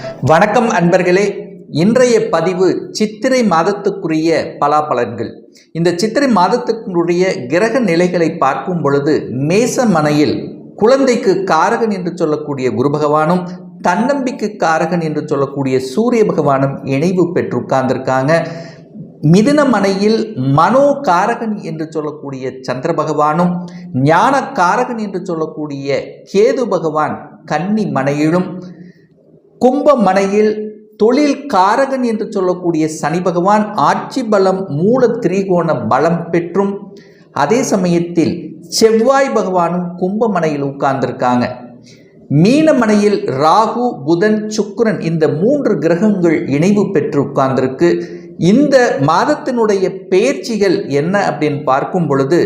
வணக்கம் அன்பர்களே. இன்றைய பதிவு சித்திரை மாதத்துக்குரிய பலாபலன்கள் இந்த சித்திரை மாதத்துக்குரிய கிரக நிலைகளை பார்க்கும் பொழுது மேச மனையில் குழந்தைக்கு காரகன் என்று சொல்லக்கூடிய குரு பகவானும் தன்னம்பிக்கை காரகன் என்று சொல்லக்கூடிய சூரிய பகவானும் இணைவு பெற்று உட்கார்ந்திருக்காங்க மிதுன மனையில் மனோ காரகன் என்று சொல்லக்கூடிய சந்திர பகவானும் ஞான காரகன் என்று சொல்லக்கூடிய கேது பகவான் கன்னி மனையிலும் கும்பமனையில் தொழில் காரகன் என்று சொல்லக்கூடிய சனி பகவான் ஆட்சி பலம் மூல திரிகோண பலம் பெற்றும். அதே சமயத்தில் செவ்வாய் பகவானும் கும்பமனையில் உட்கார்ந்திருக்காங்க. மீனமனையில் ராகு புதன் சுக்கரன் இந்த மூன்று கிரகங்கள் இணைவு பெற்று உட்கார்ந்திருக்கு. இந்த மாதத்தினுடைய பெயர்ச்சிகள் என்ன அப்படின்னு பார்க்கும் பொழுது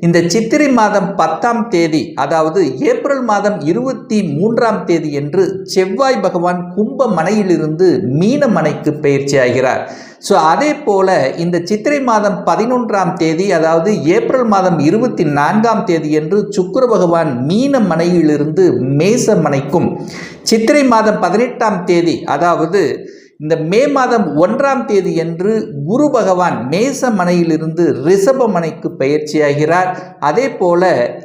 இந்த சித்திரை மாதம் பத்தாம் தேதி அதாவது ஏப்ரல் மாதம் இருபத்தி மூன்றாம் தேதி என்று செவ்வாய் பகவான் கும்ப மனையிலிருந்து மீன மனைக்கு பயிற்சி ஆகிறார். ஸோ அதே போல இந்த சித்திரை மாதம் பதினொன்றாம் தேதி அதாவது ஏப்ரல் மாதம் இருபத்தி நான்காம் தேதி என்று சுக்கிர பகவான் மீன மனையிலிருந்து மேச மனைக்கும் சித்திரை மாதம் பதினெட்டாம் தேதி அதாவது இந்த மே மாதம் ஒன்றாம் தேதி என்று குரு பகவான் மேச மனையிலிருந்து ரிஷப மனைக்கு பயிற்சியாகிறார். அதே போல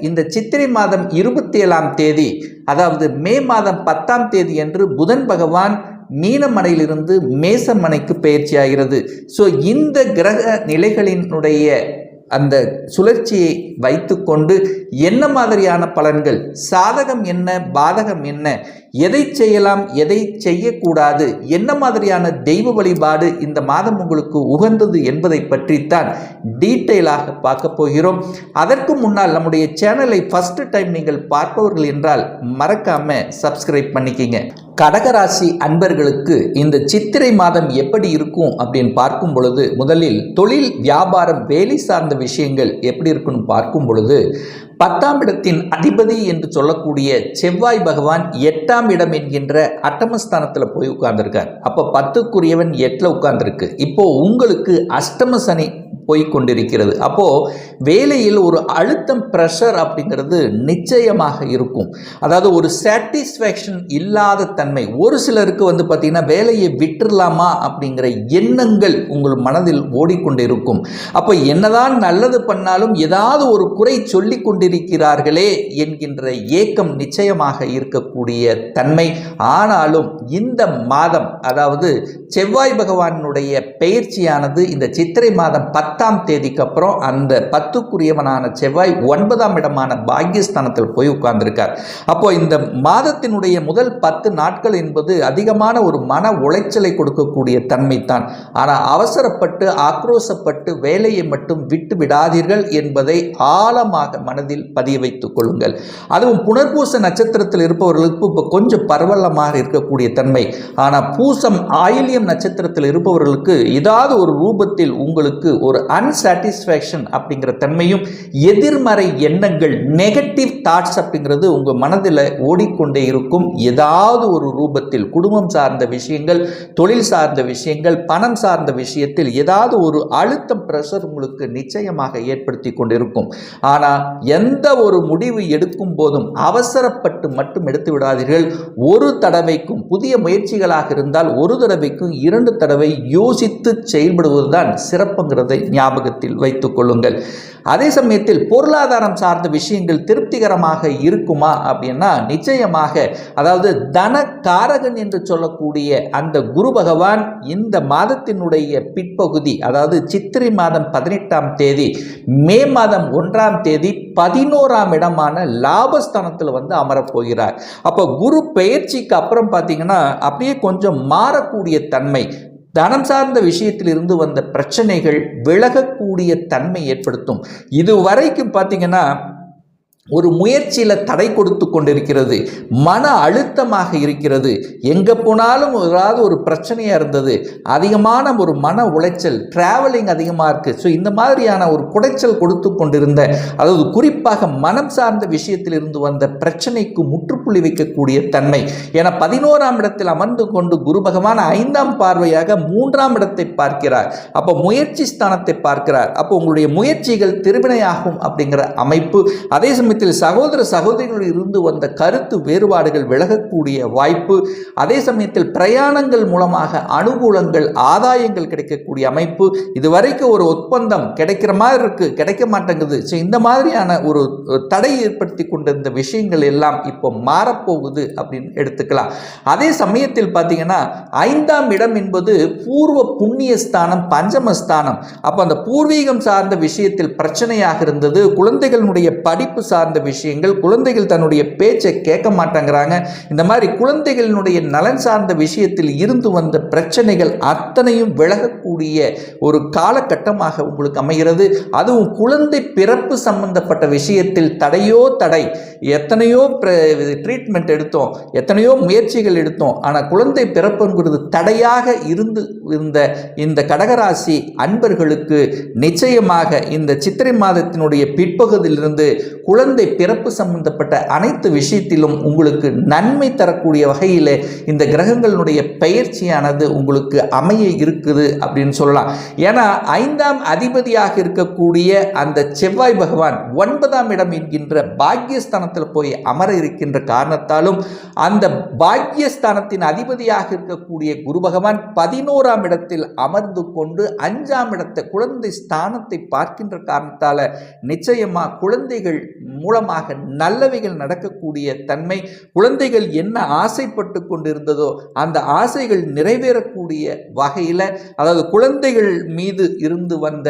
இந்த சித்திரை மாதம் இருபத்தி ஏழாம் தேதி அதாவது மே மாதம் பத்தாம் தேதி என்று புதன் பகவான் மீனமனையிலிருந்து மேசமனைக்கு பயிற்சியாகிறது. ஸோ இந்த கிரக நிலைகளினுடைய அந்த சுழற்சியை வைத்துக்கொண்டு என்ன மாதிரியான பலன்கள்? சாதகம் என்ன? பாதகம் என்ன? எதை செய்யலாம்? எதை செய்யக்கூடாது? என்ன மாதிரியான தெய்வ வழிபாடு இந்த மாதம் உங்களுக்கு உகந்தது என்பதை பற்றித்தான் டீட்டெயிலாக பார்க்க போகிறோம். அதற்கு முன்னால் நம்முடைய சேனலை ஃபஸ்ட்டு டைம் நீங்கள் பார்ப்பவர்கள் என்றால் மறக்காமல் சப்ஸ்கிரைப் பண்ணிக்கிங்க. கடகராசி அன்பர்களுக்கு இந்த சித்திரை மாதம் எப்படி இருக்கும் அப்படின்னு பார்க்கும் பொழுது முதலில் தொழில் வியாபாரம் வேலை சார்ந்த விஷயங்கள் எப்படி இருக்குன்னு பார்க்கும் பொழுது பத்தாம் இடத்தின் அதிபதி என்று சொல்லக்கூடிய செவ்வாய் பகவான் எட்டாம் இடம் என்கின்ற அட்டமஸ்தானத்தில் போய் உட்கார்ந்துருக்கார். அப்போ பத்துக்குரியவன் எட்டில் உட்கார்ந்துருக்கு. இப்போ உங்களுக்கு அஷ்டம சனி போய் கொண்டிருக்கிறது. அப்போது வேலையில் ஒரு அழுத்தம் ப்ரெஷர் அப்படிங்கிறது நிச்சயமாக இருக்கும். அதாவது ஒரு சாட்டிஸ்ஃபேக்ஷன் இல்லாத தன்மை. ஒரு சிலருக்கு வந்து பார்த்திங்கன்னா வேலையை விட்டுடலாமா அப்படிங்கிற எண்ணங்கள் உங்கள் மனதில் ஓடிக்கொண்டு இருக்கும் அப்போ என்னதான் நல்லது பண்ணாலும் ஏதாவது ஒரு குறை சொல்லி கொண்டிருக்கிறார்களே என்கின்ற ஏக்கம் நிச்சயமாக இருக்கக்கூடிய தன்மை. ஆனாலும் இந்த மாதம் அதாவது செவ்வாய் பகவானுடைய பெயர்ச்சியானது இந்த சித்திரை மாதம் பத்தாம் தேதிக்கு அப்புறம் அந்த பத்துக்குரியவனான செவ்வாய் ஒன்பதாம் இடமான பாக்கியஸ்தானத்தில் போய் உட்கார்ந்திருக்கார். அப்போ இந்த மாதத்தினுடைய முதல் பத்து நாட்கள் என்பது அதிகமான ஒரு மன உளைச்சலை கொடுக்கக்கூடிய தன்மை தான் ஆனால் அவசரப்பட்டு ஆக்ரோசப்பட்டு வேலையை மட்டும் விட்டு விடாதீர்கள் என்பதை ஆழமாக மனதில் மனதில் பதிய வைத்துக் கொள்ளுங்கள். அதுவும் புனர்பூச நட்சத்திரத்தில் இருப்பவர்களுக்கு இப்போ கொஞ்சம் பரவலமாக இருக்கக்கூடிய தன்மை. ஆனால் பூசம் ஆயில்யம் நட்சத்திரத்தில் இருப்பவர்களுக்கு ஏதாவது ஒரு ரூபத்தில் உங்களுக்கு ஒரு அன்சாட்டிஸ்ஃபேக்ஷன் அப்படிங்கிற தன்மையும் எதிர்மறை எண்ணங்கள் நெகட்டிவ் தாட்ஸ் அப்படிங்கிறது உங்கள் மனதில் ஓடிக்கொண்டே இருக்கும். ஏதாவது ஒரு ரூபத்தில் குடும்பம் சார்ந்த விஷயங்கள் தொழில் சார்ந்த விஷயங்கள் பணம் சார்ந்த விஷயத்தில் ஏதாவது ஒரு அழுத்தம் ப்ரெஷர் உங்களுக்கு நிச்சயமாக ஏற்படுத்தி கொண்டிருக்கும். ஆனால் எந்த எந்த ஒரு முடிவு எடுக்கும் போதும் அவசரப்பட்டு மட்டும் எடுத்து விடாதீர்கள். ஒரு தடவைக்கும் புதிய முயற்சிகளாக இருந்தால் ஒரு தடவைக்கும் இரண்டு தடவை யோசித்து செயல்படுவதுதான் சிறப்புங்கிறதை ஞாபகத்தில் வைத்துக் கொள்ளுங்கள். அதே சமயத்தில் பொருளாதாரம் சார்ந்த விஷயங்கள் திருப்திகரமாக இருக்குமா அப்படின்னா நிச்சயமாக அதாவது தன காரகன் என்று சொல்லக்கூடிய அந்த குரு பகவான் இந்த மாதத்தினுடைய பிற்பகுதி அதாவது சித்திரை மாதம் பதினெட்டாம் தேதி மே மாதம் ஒன்றாம் தேதி பதினோராம் இடமான லாபஸ்தானத்தில் வந்து அமரப்போகிறார் அப்போ குரு பெயர்ச்சிக்கு அப்புறம் பார்த்தீங்கன்னா அப்படியே கொஞ்சம் மாறக்கூடிய தன்மை தனம் சார்ந்த விஷயத்திலிருந்து வந்த பிரச்சனைகள் விலகக்கூடிய தன்மை ஏற்படுத்தும். இது வரைக்கும் பார்த்தீங்கன்னா ஒரு முயற்சியில் தடை கொடுத்து கொண்டிருக்கிறது மன அழுத்தமாக இருக்கிறது எங்கே போனாலும் ஏதாவது ஒரு பிரச்சனையாக இருந்தது அதிகமான ஒரு மன உளைச்சல் டிராவலிங் அதிகமாக இருக்குது ஸோ இந்த மாதிரியான ஒரு குடைச்சல் கொடுத்து கொண்டிருந்த அதாவது குறிப்பாக மனம் சார்ந்த விஷயத்தில் இருந்து வந்த பிரச்சனைக்கு முற்றுப்புள்ளி வைக்கக்கூடிய தன்மை. என பதினோராம் இடத்தில் அமர்ந்து கொண்டு குரு பகவான் ஐந்தாம் பார்வையாக மூன்றாம் இடத்தை பார்க்கிறார். அப்போ முயற்சி ஸ்தானத்தை பார்க்கிறார். அப்போ உங்களுடைய முயற்சிகள் திருவினையாகும் அப்படிங்கிற அமைப்பு. அதே சமயம் சமயத்தில் சகோதர சகோதரிகள் இருந்து வந்த கருத்து வேறுபாடுகள் விலகக்கூடிய வாய்ப்பு அதே சமயத்தில் பிரயாணங்கள் மூலமாக அனுகூலங்கள் ஆதாயங்கள் கிடைக்கக்கூடிய அமைப்பு இதுவரைக்கும் ஒரு ஒப்பந்தம் கிடைக்கிற மாதிரி இருக்கு கிடைக்க மாட்டேங்குது. ஸோ இந்த மாதிரியான ஒரு தடை ஏற்படுத்தி கொண்டிருந்த விஷயங்கள் எல்லாம் இப்போ மாறப்போகுது அப்படின்னு எடுத்துக்கலாம். அதே சமயத்தில் பார்த்தீங்கன்னா ஐந்தாம் இடம் என்பது பூர்வ புண்ணிய ஸ்தானம் பஞ்சமஸ்தானம். அப்போ அந்த பூர்வீகம் சார்ந்த விஷயத்தில் பிரச்சனையாக இருந்தது குழந்தைகளுடைய படிப்பு சார்ந்த சார்ந்த விஷயங்கள் குழந்தைகள் தன்னுடைய பேச்சை கேட்க மாட்டேங்கிறாங்க. இந்த மாதிரி குழந்தைகளினுடைய நலன் சார்ந்த விஷயத்தில் இருந்து வந்த பிரச்சனைகள் அத்தனையும் விலகக்கூடிய ஒரு காலகட்டமாக உங்களுக்கு அமைகிறது. அதுவும் குழந்தை பிறப்பு சம்பந்தப்பட்ட விஷயத்தில் தடையோ தடை எத்தனையோ ட்ரீட்மெண்ட் எடுத்தோம் எத்தனையோ முயற்சிகள் எடுத்தோம். ஆனால் குழந்தை பிறப்புங்கிறது தடையாக இருந்து இருந்த இந்த கடகராசி அன்பர்களுக்கு நிச்சயமாக இந்த சித்திரை மாதத்தினுடைய பிற்பகுதியிலிருந்து குழந்தை குழந்தை பிறப்பு சம்பந்தப்பட்ட அனைத்து விஷயத்திலும் உங்களுக்கு நன்மை தரக்கூடிய வகையில் இந்த கிரகங்களுடைய பயிற்சியானது உங்களுக்கு அமைய இருக்குது அப்படின்னு சொல்லலாம். ஏன்னா ஐந்தாம் அதிபதியாக இருக்கக்கூடிய அந்த செவ்வாய் பகவான் ஒன்பதாம் இடம் என்கின்ற பாக்கியஸ்தானத்தில் போய் அமர இருக்கின்ற காரணத்தாலும் அந்த பாக்கியஸ்தானத்தின் அதிபதியாக இருக்கக்கூடிய குரு பகவான் பதினோராம் இடத்தில் அமர்ந்து கொண்டு அஞ்சாம் இடத்தை குழந்தை ஸ்தானத்தை பார்க்கின்ற காரணத்தால் நிச்சயமாக குழந்தைகள் மூலமாக நல்லவைகள் நடக்கக்கூடிய தன்மை குழந்தைகள் என்ன ஆசைப்பட்டு கொண்டிருந்ததோ அந்த ஆசைகள் நிறைவேறக்கூடிய வகையில் அதாவது குழந்தைகள் மீது இருந்து வந்த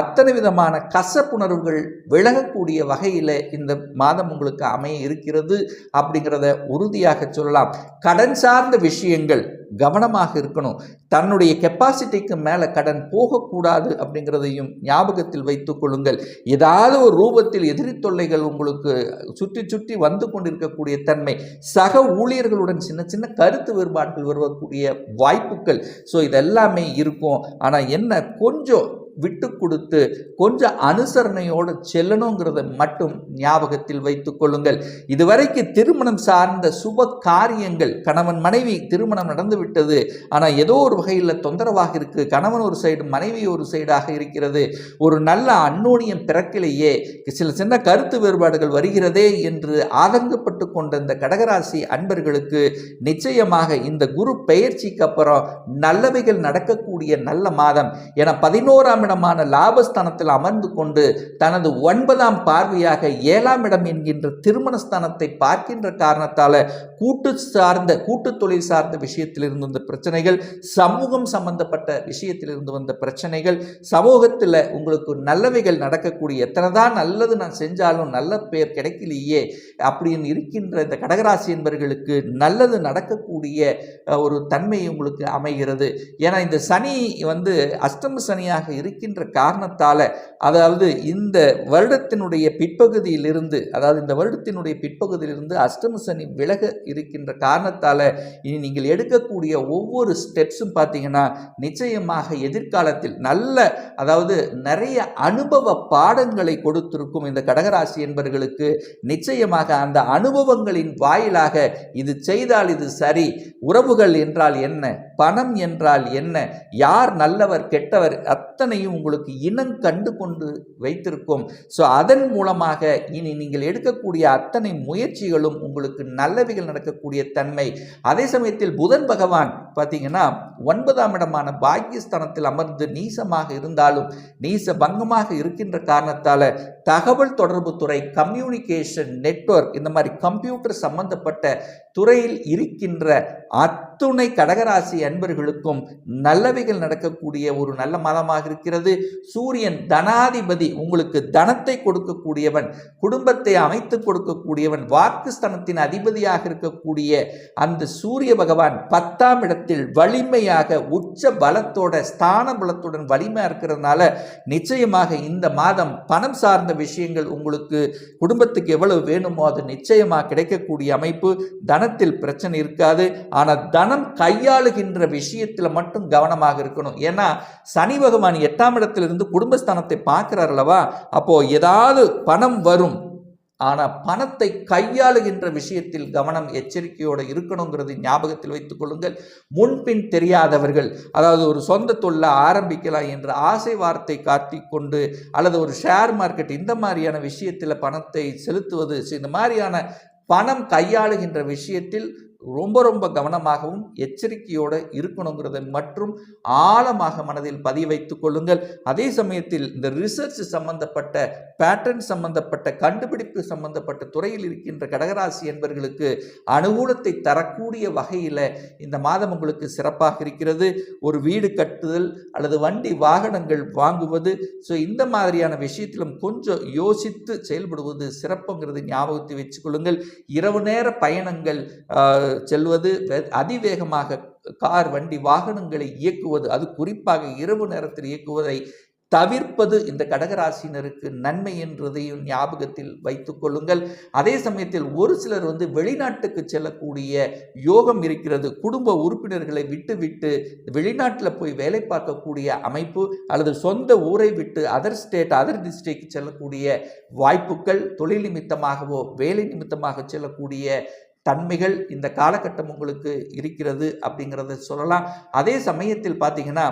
அத்தனை விதமான கசப்புணர்வுகள் விலகக்கூடிய வகையில் இந்த மாதம் உங்களுக்கு அமைய இருக்கிறது அப்படிங்கிறத உறுதியாக சொல்லலாம். கடன் சார்ந்த விஷயங்கள் கவனமாக இருக்கணும். தன்னுடைய கெப்பாசிட்டிக்கு மேலே கடன் போகக்கூடாது அப்படிங்கிறதையும் ஞாபகத்தில் வைத்துக் கொள்ளுங்கள். ஏதாவது ஒரு ரூபத்தில் எதிரி தொல்லைகள் உங்களுக்கு சுற்றி சுற்றி வந்து கொண்டிருக்கக்கூடிய தன்மை சக ஊழியர்களுடன் சின்ன சின்ன கருத்து வேறுபாடுகள் வருவக்கூடிய வாய்ப்புகள். ஸோ இதெல்லாமே இருக்கும். ஆனால் என்ன? கொஞ்சம் விட்டு கொடுத்து கொஞ்சம் அனுசரணையோடு செல்லணுங்கிறத மட்டும் ஞாபகத்தில் வைத்துக் கொள்ளுங்கள். இதுவரைக்கு திருமணம் சார்ந்த சுப காரியங்கள் கணவன் மனைவி திருமணம் நடந்து விட்டது ஆனால் ஏதோ ஒரு வகையில் தொந்தரவாக இருக்கு. கணவன் ஒரு சைடு மனைவி ஒரு சைடாக இருக்கிறது. ஒரு நல்ல அன்னோனியம் பிறக்கிலேயே. சில சின்ன கருத்து வேறுபாடுகள் வருகிறதே என்று ஆதங்கப்பட்டு கொண்ட இந்த கடகராசி அன்பர்களுக்கு நிச்சயமாக இந்த குரு பெயர்ச்சிக்கு அப்புறம் நல்லவைகள் நடக்கக்கூடிய நல்ல மாதம். என பதினோராம் இடமான லாபஸ்தானத்தில் அமர்ந்து கொண்டு தனது ஒன்பதாம் பார்வையாக ஏழாம் இடம் என்கின்ற திருமணஸ்தானத்தை பார்க்கின்ற காரணத்தால் கூட்டு சார்ந்த கூட்டு தொழில் சார்ந்த விஷயத்திலிருந்து வந்த பிரச்சனைகள் சமூகம் சம்பந்தப்பட்ட விஷயத்திலிருந்து வந்த பிரச்சனைகள் சமூகத்தில் உங்களுக்கு நல்லவைகள் நடக்கக்கூடிய எத்தனை தான் நல்லது நான் செஞ்சாலும் நல்ல பேர் கிடைக்கலையே அப்படின்னு இருக்கின்ற இந்த கடகராசி என்பவர்களுக்கு நல்லது நடக்கக்கூடிய ஒரு தன்மை உங்களுக்கு அமைகிறது. ஏன்னா இந்த சனி வந்து அஷ்டம சனியாக இருக்கின்ற காரணத்தால் அதாவது இந்த வருடத்தினுடைய பிற்பகுதியிலிருந்து அதாவது இந்த வருடத்தினுடைய பிற்பகுதியிலிருந்து அஷ்டம சனி விலக இருக்கின்ற காரணத்தால் இனி நீங்கள் எடுக்கக்கூடிய ஒவ்வொரு ஸ்டெப்ஸும் பார்த்தீங்கன்னா நிச்சயமாக எதிர்காலத்தில் நல்ல அதாவது நிறைய அனுபவ பாடங்களை கொடுத்திருக்கும் இந்த கடகராசி என்பவர்களுக்கு நிச்சயமாக அந்த அனுபவங்களின் வாயிலாக இது செய்தால் இது சரி. உறவுகள் என்றால் என்ன? பணம் என்றால் என்ன? யார் நல்லவர் கெட்டவர்? அத்தனை அத்தனையும் உங்களுக்கு இனம் கண்டு கொண்டு வைத்திருக்கும். ஸோ அதன் மூலமாக இனி நீங்கள் எடுக்கக்கூடிய அத்தனை முயற்சிகளும் உங்களுக்கு நல்லவைகள் நடக்கக்கூடிய தன்மை. அதே சமயத்தில் புதன் பகவான் பார்த்தீங்கன்னா ஒன்பதாம் இடமான பாக்கியஸ்தானத்தில் அமர்ந்து நீசமாக இருந்தாலும் நீச பங்கமாக இருக்கின்ற காரணத்தால் தகவல் தொடர்பு துறை கம்யூனிகேஷன் நெட்வொர்க் இந்த மாதிரி கம்ப்யூட்டர் சம்பந்தப்பட்ட துறையில் இருக்கின்ற அத்துணை கடகராசி அன்பர்களுக்கும் நல்லவைகள் நடக்கக்கூடிய ஒரு நல்ல மாதமாக இருக்கிறது. சூரியன் தனாதிபதி உங்களுக்கு தனத்தை கொடுக்கக்கூடியவன் குடும்பத்தை அமைத்து கொடுக்கக்கூடியவன் வாக்குஸ்தனத்தின் அதிபதியாக இருக்கக்கூடிய அந்த சூரிய பகவான் பத்தாம் இடத்தில் வலிமையாக உச்ச பலத்தோட ஸ்தான பலத்துடன் வலிமையாக இருக்கிறதுனால நிச்சயமாக இந்த மாதம் பணம் சார்ந்த விஷயங்கள் உங்களுக்கு குடும்பத்துக்கு எவ்வளவு வேணுமோ அது நிச்சயமாக கிடைக்கக்கூடிய அமைப்பு. தனத்தில் பிரச்சனை இருக்காது. ஆனால் தனம் கையாளுகின்ற விஷயத்தில் மட்டும் கவனமாக இருக்கணும். ஏன்னா சனி பகவான் எட்டாம் இடத்திலிருந்து குடும்பஸ்தானத்தை பார்க்கிறார் அல்லவா? அப்போது ஏதாவது பணம் வரும். ஆனால் பணத்தை கையாளுகின்ற விஷயத்தில் கவனம் எச்சரிக்கையோடு இருக்கணுங்கிறது ஞாபகத்தில் வைத்துக் கொள்ளுங்கள். முன்பின் தெரியாதவர்கள் அதாவது ஒரு சொந்த தொழிலை ஆரம்பிக்கலாம் என்ற ஆசை வார்த்தை காட்டி கொண்டு அல்லது ஒரு ஷேர் மார்க்கெட் இந்த மாதிரியான விஷயத்தில் பணத்தை செலுத்துவது இந்த மாதிரியான பணம் கையாளுகின்ற விஷயத்தில் ரொம்ப ரொம்ப கவனமாகவும் எச்சரிக்கையோடு இருக்கணுங்கிறத மற்றும் ஆழமாக மனதில் பதிய வைத்துக் கொள்ளுங்கள். அதே சமயத்தில் இந்த ரிசர்ச் சம்பந்தப்பட்ட பேட்டர்ன் சம்பந்தப்பட்ட கண்டுபிடிப்பு சம்பந்தப்பட்ட துறையில் இருக்கின்ற கடகராசி என்பவர்களுக்கு அனுகூலத்தை தரக்கூடிய வகையில் இந்த மாதம் உங்களுக்கு சிறப்பாக இருக்கிறது. ஒரு வீடு கட்டுதல் அல்லது வண்டி வாகனங்கள் வாங்குவது. ஸோ இந்த மாதிரியான விஷயத்திலும் கொஞ்சம் யோசித்து செயல்படுவது சிறப்புங்கிறது ஞாபகத்தை வச்சுக்கொள்ளுங்கள் இரவு நேர பயணங்கள் செல்வது அதிவேகமாக கார் வண்டி வாகனங்களை இயக்குவது அது குறிப்பாக இரவு நேரத்தில் இயக்குவதை தவிர்ப்பது இந்த கடகராசினருக்கு நன்மை என்றதையும் ஞாபகத்தில் வைத்துக் கொள்ளுங்கள். அதே சமயத்தில் ஒரு சிலர் வந்து வெளிநாட்டுக்கு செல்லக்கூடிய யோகம் இருக்கிறது. குடும்ப உறுப்பினர்களை விட்டு விட்டு வெளிநாட்டில் போய் வேலை பார்க்கக்கூடிய அமைப்பு அல்லது சொந்த ஊரை விட்டு அதர் ஸ்டேட் அதர் டிஸ்ட்ரிக்ட் செல்லக்கூடிய வாய்ப்புகள் தொழில் நிமித்தமாகவோ வேலை நிமித்தமாக செல்லக்கூடிய தன்மைகள் இந்த காலகட்டம் உங்களுக்கு இருக்கிறது அப்படிங்கிறத சொல்லலாம். அதே சமயத்தில் பார்த்தீங்கன்னா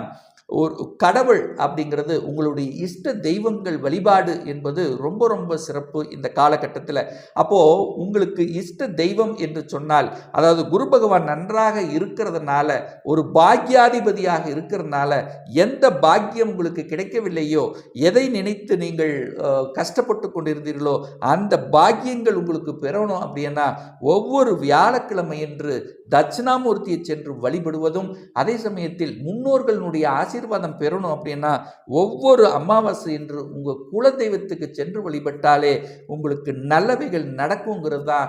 ஒரு கடவுள் அப்படிங்கிறது உங்களுடைய இஷ்ட தெய்வங்கள் வழிபாடு என்பது ரொம்ப ரொம்ப சிறப்பு இந்த காலகட்டத்தில். அப்போது உங்களுக்கு இஷ்ட தெய்வம் என்று சொன்னால் அதாவது குரு பகவான் நன்றாக இருக்கிறதுனால ஒரு பாக்யாதிபதியாக இருக்கிறதுனால எந்த பாக்கியம் உங்களுக்கு கிடைக்கவில்லையோ எதை நினைத்து நீங்கள் கஷ்டப்பட்டு கொண்டிருந்தீர்களோ அந்த பாக்கியங்கள் உங்களுக்கு பெறணும் அப்படின்னா ஒவ்வொரு வியாழக்கிழமை என்று தட்சிணாமூர்த்தியை சென்று வழிபடுவதும் அதே சமயத்தில் முன்னோர்களுடைய ஆசீர்வாதம் பெறணும் அப்படின்னா ஒவ்வொரு அமாவாசை என்று உங்கள் குலதெய்வத்துக்கு சென்று வழிபட்டாலே உங்களுக்கு நல்லவைகள் நடக்குங்கிறது தான்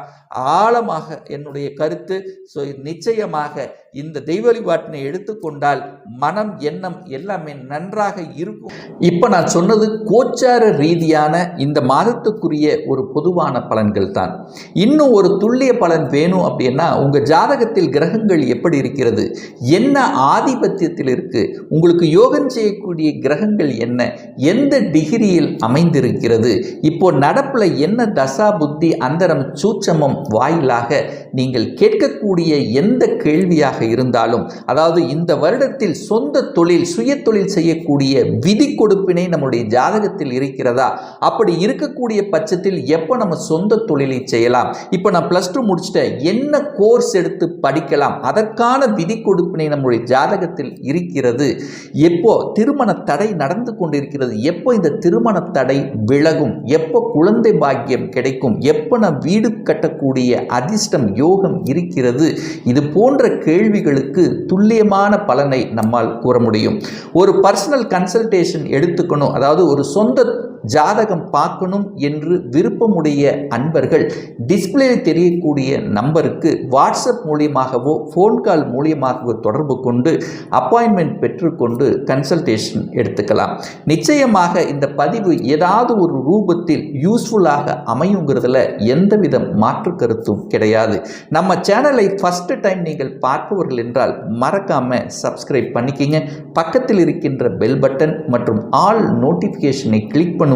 ஆழமாக என்னுடைய கருத்து. ஸோ நிச்சயமாக இந்த தெய்வ வழிபாட்டினை எடுத்துக்கொண்டால் மனம் எண்ணம் எல்லாமே நன்றாக இருக்கும். இப்போ நான் சொன்னது கோச்சார ரீதியான இந்த மாதத்துக்குரிய ஒரு பொதுவான பலன்கள் தான். இன்னும் ஒரு துல்லிய பலன் வேணும் அப்படின்னா உங்கள் ஜாதகத்தில் கிரகங்கள் எப்படி இருக்கிறது? என்ன ஆதிபத்தியத்தில் இருக்கு? உங்களுக்கு யோகம் செய்யக்கூடிய கிரகங்கள் என்ன? எந்த டிகிரியில் அமைந்திருக்கிறது? இப்போ நடப்பில் என்ன தசா புத்தி அந்தரம் சூட்சமம் வாயிலாக நீங்கள் கேட்கக்கூடிய எந்த கேள்வியாக இருந்தாலும் அதாவது இந்த வருடத்தில் சொந்த தொழில் சுய தொழில் செய்யக்கூடிய விதி கொடுப்பினை நம்முடைய ஜாதகத்தில் இருக்கிறதா? அப்படி இருக்கக்கூடிய பட்சத்தில் எப்போ நம்ம சொந்த தொழிலை செய்யலாம்? இப்போ நான் ப்ளஸ் டூ முடிச்சுட்டேன். என்ன கோர்ஸ் எடுத்து படிக்கலாம்? அதற்கான விதி கொடுப்பினை நம்முடைய ஜாதகத்தில் இருக்கிறது. எப்போ திருமண தடை நடந்து கொண்டிருக்கிறது எப்போ இந்த திருமண தடை விலகும் எப்போ குழந்தை பாக்கியம் கிடைக்கும் எப்போ நான் வீடு கட்டக்கூடிய அதிர்ஷ்டம் யோகம் இருக்கிறது இது போன்ற கேள்விகளுக்கு துல்லியமான பலனை நம்மால் கூற முடியும். ஒரு பர்சனல் கன்சல்டேஷன் எடுத்துக்கணும் அதாவது ஒரு சொந்த ஜாதகம் பார்க்கணும் என்று விருப்பமுடைய அன்பர்கள் டிஸ்பிளே தெரியக்கூடிய நம்பருக்கு வாட்ஸ்அப் மூலியமாகவோ ஃபோன் கால் மூலியமாகவோ தொடர்பு கொண்டு அப்பாயின்மெண்ட் பெற்றுக்கொண்டு கன்சல்டேஷன் எடுத்துக்கலாம். நிச்சயமாக இந்த பதிவு ஏதாவது ஒரு ரூபத்தில் யூஸ்ஃபுல்லாக அமையுங்கிறதுல எந்தவித மாற்று கருத்தும் கிடையாது. நம்ம சேனலை ஃபஸ்ட்டு டைம் நீங்கள் பார்ப்பவர்கள் என்றால் மறக்காமல் சப்ஸ்கிரைப் பண்ணிக்கிங்க. பக்கத்தில் இருக்கின்ற பெல் பட்டன் மற்றும் ஆல் நோட்டிஃபிகேஷனை கிளிக்